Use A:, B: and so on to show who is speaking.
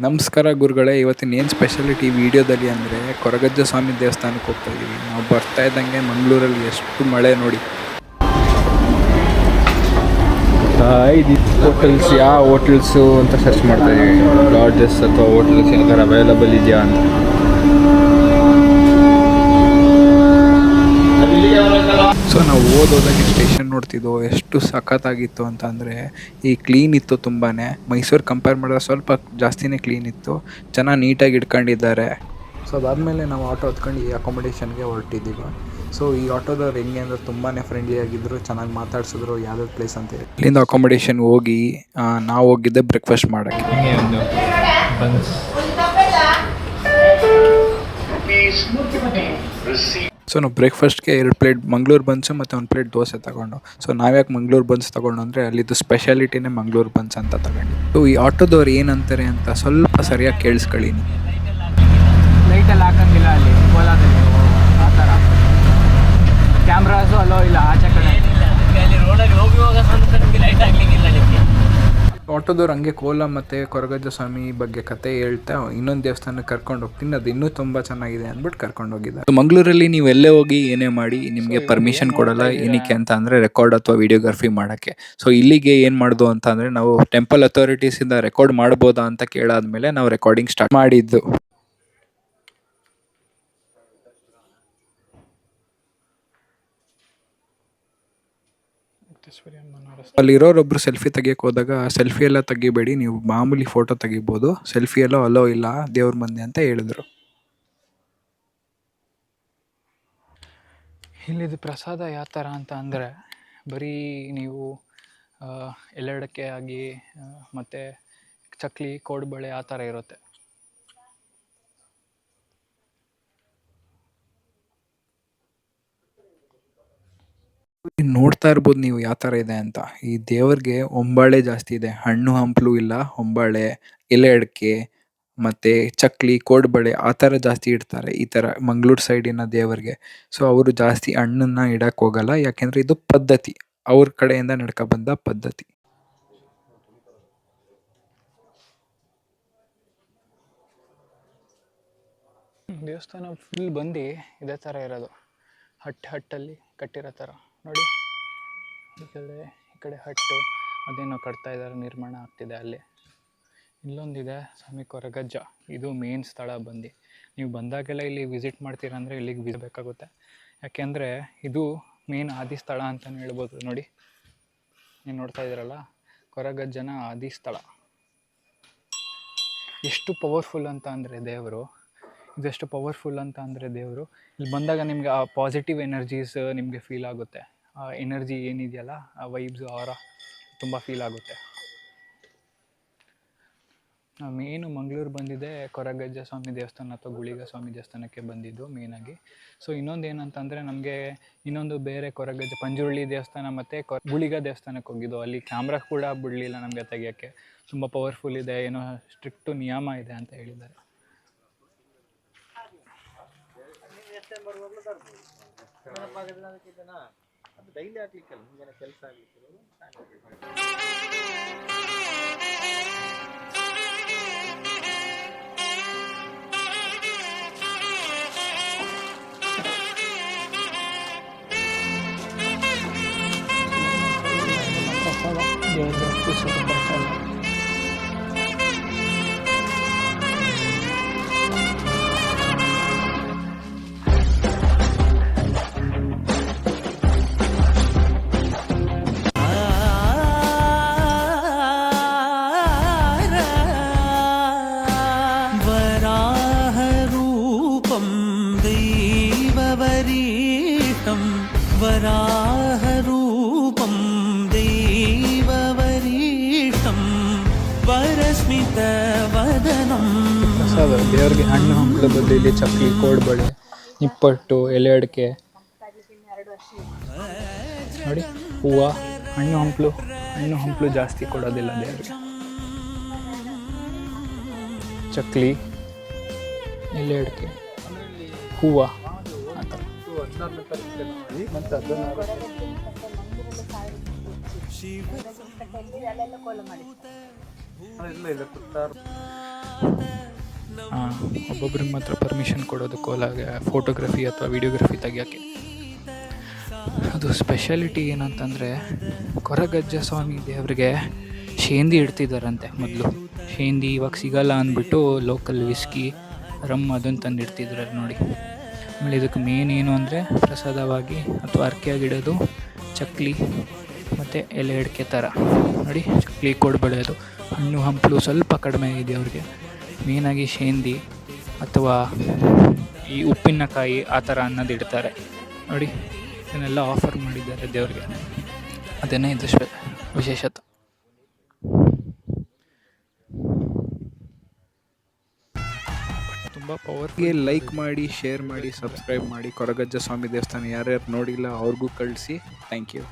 A: ನಮಸ್ಕಾರ ಗುರುಗಳೇ ಇವತ್ತಿನ ಏನು ಸ್ಪೆಷಾಲಿಟಿ ವಿಡಿಯೋದಲ್ಲಿ ಅಂದರೆ ಕೊರಗಜ್ಜ ಸ್ವಾಮಿ ದೇವಸ್ಥಾನಕ್ಕೆ ಹೋಗ್ತಾ ಇದ್ದೀವಿ ನಾವು ಬರ್ತಾ ಇದ್ದಂಗೆ ಮಂಗಳೂರಲ್ಲಿ ಎಷ್ಟು ಮಳೆ ನೋಡಿ. ಹೋಟೆಲ್ಸ್ ಯಾವ ಹೋಟೆಲ್ಸು ಅಂತ ಸರ್ಚ್ ಮಾಡ್ತಾ ಇದ್ದೀವಿ ಲಾಡ್ಜಸ್ ಅಥವಾ ಹೋಟೆಲ್ಸ್ ಯಾವ್ದಾರು ಅವೈಲಬಲ್ ಇದೆಯಾ ಅಂತ. ಸೊ ನಾವು ಓದೋದಾಗೆ ಸ್ಟೇಷನ್ ನೋಡ್ತಿದ್ದೋ ಎಷ್ಟು ಸಖತ್ತಾಗಿತ್ತು ಅಂತ ಅಂದರೆ ಈ ಕ್ಲೀನ್ ಇತ್ತು ತುಂಬಾ ಮೈಸೂರು ಕಂಪೇರ್ ಮಾಡಿದ್ರೆ ಸ್ವಲ್ಪ ಜಾಸ್ತಿನೇ ಕ್ಲೀನ್ ಇತ್ತು. ಚೆನ್ನಾಗಿ ನೀಟಾಗಿ ಇಟ್ಕೊಂಡಿದ್ದಾರೆ. ಸೊ ಅದಾದಮೇಲೆ ನಾವು ಆಟೋ ಹತ್ಕೊಂಡು ಈ ಅಕಾಮಿಡೇಷನ್ಗೆ ಹೊರಟಿದ್ದೀವಿ. ಸೊ ಈ ಆಟೋದವ್ರು ಹೆಂಗೆ ಅಂದರೆ ತುಂಬಾ ಫ್ರೆಂಡ್ಲಿ ಆಗಿದ್ರು ಚೆನ್ನಾಗಿ ಮಾತಾಡ್ಸಿದ್ರು ಯಾವ್ಯಾವ ಪ್ಲೇಸ್ ಅಂತ ಹೇಳಿ. ಇಲ್ಲಿಂದ ಅಕಾಮಿಡೇಷನ್ ಹೋಗಿ ನಾವು ಹೋಗಿದ್ದೆ ಬ್ರೇಕ್ಫಾಸ್ಟ್ ಮಾಡೋಕ್ಕೆ. ಒಂದು ಸೊ ನಾವು ಬ್ರೇಕ್ಫಾಸ್ಟ್ಗೆ ಎರಡು ಪ್ಲೇಟ್ ಮಂಗ್ಳೂರು ಬನ್ಸು ಮತ್ತು ಒಂದು ಪ್ಲೇಟ್ ದೋಸೆ ತಗೊಂಡು. ಸೊ ನಾವ್ಯಾಕೆ ಮಂಗ್ಳೂರು ಬನ್ಸ್ ತಗೊಂಡು ಅಂದರೆ ಅಲ್ಲಿದ್ದು ಸ್ಪೆಷಾಲಿಟಿನೇ ಮಂಗ್ಳೂರು ಬನ್ಸ್ ಅಂತ ತಗೊಂಡು ಸೊ ಈ ಆಟೋದವ್ರು ಏನಂತಾರೆ ಅಂತ ಸ್ವಲ್ಪ ಸರಿಯಾಗಿ ಕೇಳಿಸ್ಕೊಳ್ಳಿ.
B: ಲೈಟಲ್ಲಿ ಹಾಕಂಗಿಲ್ಲ ಅಲ್ಲಿ ಓಲಾದಲ್ಲಿ. ಆ ಥರ. ಕ್ಯಾಮ್ರಾಸು ಅಲ್ಲೋ ಇಲ್ಲ ಆಚೆ ಕಡೆ.
C: ಅಲ್ಲಿ ರೋಡಲ್ಲಿ ಹೋಗುವಾಗ ಸಮೇತ ನಿಮಗೆ ಲೈಟ್ ಹಾಕ್ಲಿಕ್ಕಿಲ್ಲ ನಿಮಗೆ
A: ಆಟೋದವ್ರು ಹಂಗೆ ಕೋಲ ಮತ್ತು ಕೊರಗಜ್ಜ ಸ್ವಾಮಿ ಬಗ್ಗೆ ಕತೆ ಹೇಳ್ತಾ ಇನ್ನೊಂದು ದೇವಸ್ಥಾನಕ್ಕೆ ಕರ್ಕೊಂಡು ಹೋಗ್ತೀನಿ. ಅದು ಇನ್ನೂ ತುಂಬ ಚೆನ್ನಾಗಿದೆ ಅಂದ್ಬಿಟ್ಟು ಕರ್ಕೊಂಡು ಹೋಗಿದ್ದಾರೆ. ಮಂಗಳೂರಲ್ಲಿ ನೀವು ಎಲ್ಲೇ ಹೋಗಿ ಏನೇ ಮಾಡಿ ನಿಮಗೆ ಪರ್ಮಿಷನ್ ಕೊಡಲ್ಲ ಏನಕ್ಕೆ ಅಂತ ಅಂದರೆ ರೆಕಾರ್ಡ್ ಅಥವಾ ವಿಡಿಯೋಗ್ರಫಿ ಮಾಡೋಕ್ಕೆ. ಸೊ ಇಲ್ಲಿಗೆ ಏನು ಮಾಡ್ದು ಅಂತ ಅಂದರೆ ನಾವು ಟೆಂಪಲ್ ಅಥಾರಿಟೀಸಿಂದ ರೆಕಾರ್ಡ್ ಮಾಡ್ಬೋದಾ ಅಂತ ಕೇಳಾದ್ಮೇಲೆ ನಾವು ರೆಕಾರ್ಡಿಂಗ್ ಸ್ಟಾರ್ಟ್ ಮಾಡಿದ್ದು. ಅಲ್ಲಿರೋರೊಬ್ರು ಸೆಲ್ಫಿ ತೆಗಿಯಕ್ಕೆ ಹೋದಾಗ ಸೆಲ್ಫಿ ಎಲ್ಲ ತೆಗಿಬೇಡಿ ನೀವು ಮಾಮೂಲಿ ಫೋಟೋ ತೆಗಿಬೋದು ಸೆಲ್ಫಿ ಎಲ್ಲ ಅಲೋ ಇಲ್ಲ ದೇವ್ರ ಮಂದಿ ಅಂತ ಹೇಳಿದ್ರು.
B: ಇಲ್ಲಿದು ಪ್ರಸಾದ ಯಾವ ಥರ ಅಂತ ಅಂದರೆ ಬರೀ ನೀವು ಎಲ್ಲಡಕ್ಕೆ ಆಗಿ ಮತ್ತು ಚಕ್ಲಿ ಕೋಡುಬಳೆ ಆ ಥರ ಇರುತ್ತೆ.
A: ನೋಡ್ತಾ ಇರ್ಬೋದು ನೀವು ಯಾವ ಥರ ಇದೆ ಅಂತ. ಈ ದೇವ್ರಿಗೆ ಹೊಂಬಾಳೆ ಜಾಸ್ತಿ ಇದೆ. ಹಣ್ಣು ಹಂಪಲು ಇಲ್ಲ ಹೊಂಬಾಳೆ ಎಲೆ ಅಡಿಕೆ ಮತ್ತೆ ಚಕ್ಲಿ, ಕೋಡ್ಬಳೆ ಆ ಥರ ಜಾಸ್ತಿ ಇಡ್ತಾರೆ ಈ ಥರ ಮಂಗಳೂರು ಸೈಡಿನ ದೇವರಿಗೆ. ಸೊ ಅವರು ಜಾಸ್ತಿ ಹಣ್ಣನ್ನ ಇಡಕ್ ಹೋಗಲ್ಲ. ಯಾಕೆಂದ್ರೆ ಇದು ಪದ್ಧತಿ. ಅವ್ರ ಕಡೆಯಿಂದ ನಡ್ಕೊ ಬಂದ ಪದ್ಧತಿ.
B: ದೇವಸ್ಥಾನ ಫುಲ್ ಬಂದು ಇದೇ ತರ ಇರೋದು. ಹಟ್ ಹಟ್ಟಲ್ಲಿ ಕಟ್ಟಿರೋ ಥರ. ನೋಡಿ. ಈ ಕಡೆ ಈ ಕಡೆ ಹಟ್ಟು, ಅದೇನೋ ಕಟ್ತಾ ಇದ್ದಾರೆ, ನಿರ್ಮಾಣ ಆಗ್ತಿದೆ ಅಲ್ಲಿ. ಇಲ್ಲೊಂದಿದೆ ಸ್ವಾಮಿ ಕೊರಗಜ್ಜ. ಇದು ಮೇನ್ ಸ್ಥಳ ಬಂದು. ನೀವು ಬಂದಾಗೆಲ್ಲ ಇಲ್ಲಿ ವಿಸಿಟ್ ಮಾಡ್ತೀರಂದರೆ ಇಲ್ಲಿಗೆ ಬಿಸಬೇಕಾಗುತ್ತೆ ಯಾಕೆಂದರೆ ಇದು ಮೇನ್ ಆದಿ ಸ್ಥಳ ಅಂತಲೇ ಹೇಳ್ಬೋದು ನೋಡಿ. ನೀವು ನೋಡ್ತಾ ಇದ್ದೀರಲ್ಲ? ಕೊರಗಜ್ಜನ ಆದಿ ಸ್ಥಳ. ಎಷ್ಟು ಪವರ್ಫುಲ್ ಅಂತ ಅಂದರೆ ದೇವರು. ಇದೆಷ್ಟು ಪವರ್ಫುಲ್ ಅಂತ ಅಂದರೆ ದೇವರು. ಇಲ್ಲಿ ಬಂದಾಗ ನಿಮಗೆ ಆ ಪಾಸಿಟಿವ್ ಎನರ್ಜೀಸ್ ನಿಮಗೆ ಫೀಲ್ ಆಗುತ್ತೆ. ಎನರ್ಜಿ ಏನಿದೆಯಲ್ಲ, ಆ ವೈಬ್ಸ್ ಅವರ ತುಂಬ ಫೀಲ್ ಆಗುತ್ತೆ. ಮೇನು ಮಂಗಳೂರು ಬಂದಿದೆ ಕೊರಗಜ್ಜ ಸ್ವಾಮಿ ದೇವಸ್ಥಾನ ಅಥವಾ ಗುಳಿಗ ಸ್ವಾಮಿ ದೇವಸ್ಥಾನಕ್ಕೆ ಬಂದಿದ್ದು ಮೇನಾಗಿ ಸೊ ಇನ್ನೊಂದು ಏನಂತಂದರೆ ನಮಗೆ ಇನ್ನೊಂದು ಬೇರೆ ಕೊರಗಜ್ಜ ಪಂಜುರುಳಿ ದೇವಸ್ಥಾನ ಮತ್ತು ಕೊ ಗುಳಿಗ ದೇವಸ್ಥಾನಕ್ಕೆ ಹೋಗಿದ್ದು. ಅಲ್ಲಿ ಕ್ಯಾಮ್ರಾ ಕೂಡ ಬಿಡಲಿಲ್ಲ ನಮಗೆ ತೆಗಿಯೋಕ್ಕೆ. ತುಂಬ ಪವರ್ಫುಲ್ ಇದೆ, ಏನೋ ಸ್ಟ್ರಿಕ್ಟು ನಿಯಮ ಇದೆ ಅಂತ ಹೇಳಿದ್ದಾರೆ.
D: ಅದು ಡೈಲಿ ಆಗ್ಲಿಕ್ಕಲ್ಲ ಮುಂಜಾನೆ ಕೆಲಸ ಆಗ್ಲಿಕ್ಕಿರೋದು Yo, दैववरीतं वराहरूपं दैववरीतं वरस्मितवदनं
B: ಪ್ರಸಾದ ದೇವ್ರಿಗೆ ಹಣ್ಣು ಹಂಪಲು ಬದಲಿ ಚಕ್ಲಿ ಕೋಡ್ಬಳೆ ನಿಪ್ಪಟ್ಟು ಎಲೆ ಅಡಿಕೆ ನೋಡಿ ಹೂವು ಹಣ್ಣು ಹಂಪಲು ಹಣ್ಣು ಹಂಪಲು ಜಾಸ್ತಿ ಕೊಡೋದಿಲ್ಲ ದೇವ್ರಿಗೆ ಚಕ್ಲಿ ಎಲೆ ಅಡಿಕೆ ಹೂವು ಆ ಥರ ಒಬ್ಬೊಬ್ರಿಗೆ ಮಾತ್ರ ಪರ್ಮಿಷನ್ ಕೊಡೋದು ಕೋಲಾಗೆ ಫೋಟೋಗ್ರಫಿ ಅಥವಾ ವಿಡಿಯೋಗ್ರಫಿ ತೆಗಿಯೋಕ್ಕೆ ಅದು ಸ್ಪೆಷಾಲಿಟಿ ಏನಂತಂದರೆ ಕೊರಗಜ್ಜ ಸ್ವಾಮಿ ದೇವರಿಗೆ ಶೇಂದಿ ಇಡ್ತಿದ್ದಾರಂತೆ ಮೊದಲು. ಶೇಂದಿ ಇವಾಗ ಸಿಗಲ್ಲ ಅಂದ್ಬಿಟ್ಟು ಲೋಕಲ್ ವಿಸ್ಕಿ ರಮ್ ಅದನ್ನು ತಂದು ಇಡ್ತಿದ್ರು ನೋಡಿ. ಆಮೇಲೆ ಇದಕ್ಕೆ ಮೇನ್ ಏನು ಅಂದರೆ ಪ್ರಸಾದವಾಗಿ ಅಥವಾ ಅರ್ಕೆಯಾಗಿಡೋದು ಚಕ್ಲಿ ಮತ್ತು ಎಲೆ ಅಡಿಕೆ ಥರ. ನೋಡಿ, ಚಕ್ಲಿ ಕೊಡ್ಬಳೆಯೋದು ಹಣ್ಣು ಹಂಪಲು ಸ್ವಲ್ಪ ಕಡಿಮೆ ಇದೆ ಅವ್ರಿಗೆ. ಮೇನಾಗಿ ಶೇಂದಿ ಅಥವಾ ಈ ಉಪ್ಪಿನಕಾಯಿ ಆ ಥರ ಅನ್ನೋದು ಇಡ್ತಾರೆ. ನೋಡಿ, ಇದನ್ನೆಲ್ಲ ಆಫರ್ ಮಾಡಿದ್ದಾರೆ ದೇವ್ರಿಗೆ. ಅದೇನೇ ಇದು ವಿಶೇಷತೆ. ತುಂಬ
A: ಪವರ್ಗೆ ಲೈಕ್ ಮಾಡಿ ಶೇರ್ ಮಾಡಿ ಸಬ್ಸ್ಕ್ರೈಬ್ ಮಾಡಿ ಕೊರಗಜ್ಜ ಸ್ವಾಮಿ ದೇವಸ್ಥಾನ ಯಾರ್ಯಾರು ನೋಡಿಲ್ಲ ಅವ್ರಿಗೂ ಕಳಿಸಿ. Thank you